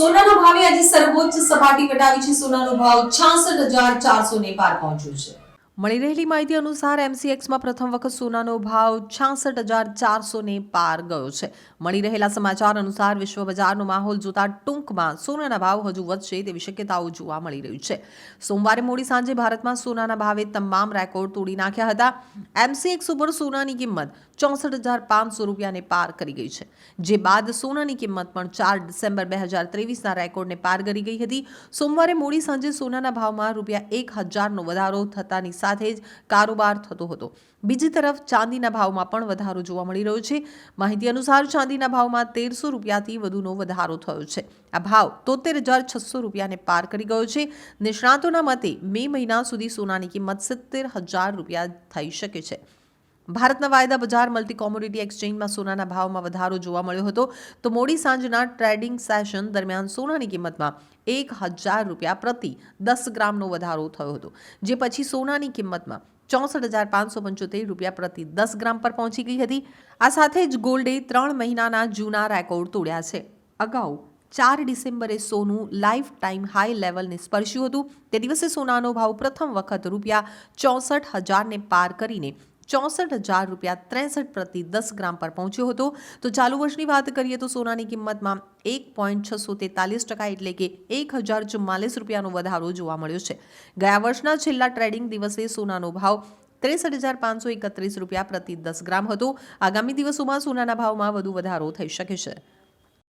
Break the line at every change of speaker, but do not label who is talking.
સોનાના ભાવે આજે સર્વોચ્ચ સપાટી પટાવી છે. સોનાનો ભાવ છાસઠ હજાર ચારસો ને પાર પહોંચ્યો છે. મળી રહેલી માહિતી અનુસાર એમસીએક્સમાં પ્રથમ વખત સોનાનો ભાવ છાસઠ હજાર ચારસોને પાર ગયો છે. મળી રહેલા સમાચાર અનુસાર વિશ્વ બજારનો માહોલ જોતા ટૂંકમાં સોનાના ભાવ હજુ વધશે તેવી શક્યતાઓ જોવા મળી રહી છે. સોમવારે મોડી સાંજે ભારતમાં સોનાના ભાવે તમામ રેકોર્ડ તોડી નાખ્યા હતા. એમસીએક્સ ઉપર સોનાની કિંમત ચોસઠ હજાર પાંચસો રૂપિયાને પાર કરી ગઈ છે. જે બાદ સોનાની કિંમત પણ ચાર ડિસેમ્બર બે હજાર ત્રેવીસના રેકોર્ડને પાર કરી ગઈ હતી. સોમવારે મોડી સાંજે સોનાના ભાવમાં રૂપિયા એક હજારનો વધારો થતાની સાથે જ કારોબાર થતો હતો. બીજી તરફ ચાંદીના ભાવમાં પણ વધારો જોવા મળી રહ્યો છે. માહિતી અનુસાર ચાંદીના ભાવમાં તેરસો રૂપિયાથી વધુનો વધારો થયો છે. આ ભાવ તોતેર હજાર છસો રૂપિયાને પાર કરી ગયો છે. નિષ્ણાતોના મતે, મે મહિના સુધી સોનાની કિંમત સિત્તેર હજાર રૂપિયા થઈ શકે છે. ભારતના વાયદા બજાર મલ્ટી કોમોડિટી એક્સચેન્જમાં સોનાના ભાવમાં વધારો જોવા મળ્યો હતો. તો મોડી સાંજના ટ્રેડિંગ સેશન દરમિયાન સોનાની કિંમતમાં એક હજાર રૂપિયા પ્રતિ દસ ગ્રામનો વધારો થયો હતો, જે પછી સોનાની કિંમતમાં ચોસઠ હજાર પાંચસો પંચોતેર રૂપિયા પ્રતિ દસ ગ્રામ પર પહોંચી ગઈ હતી. આ સાથે જ ગોલ્ડે ત્રણ મહિનાના જૂના રેકોર્ડ તોડ્યા છે. અગાઉ ચાર ડિસેમ્બરે સોનું લાઈફ ટાઈમ હાઈ લેવલને સ્પર્શ્યું હતું. તે દિવસે સોનાનો ભાવ પ્રથમ વખત રૂપિયા ચોસઠ હજારને પાર કરીને ચોસઠ હજાર રૂપિયા ત્રેસઠ પ્રતિ દસ ગ્રામ પર પહોંચ્યો હતો. તો ચાલુ વર્ષની વાત કરીએ તો સોનાની કિંમતમાં એક પોઈન્ટ છસો તેતાલીસ ટકા એટલે કે એક હજાર ચુમ્માલીસ રૂપિયાનો વધારો જોવા મળ્યો છે. ગયા વર્ષના છેલ્લા ટ્રેડિંગ દિવસે સોનાનો ભાવ ત્રેસઠ હજાર પાંચસો એકત્રીસ રૂપિયા પ્રતિ દસ ગ્રામ હતો. આગામી દિવસોમાં સોનાના ભાવમાં વધુ વધારો થઈ શકે છે.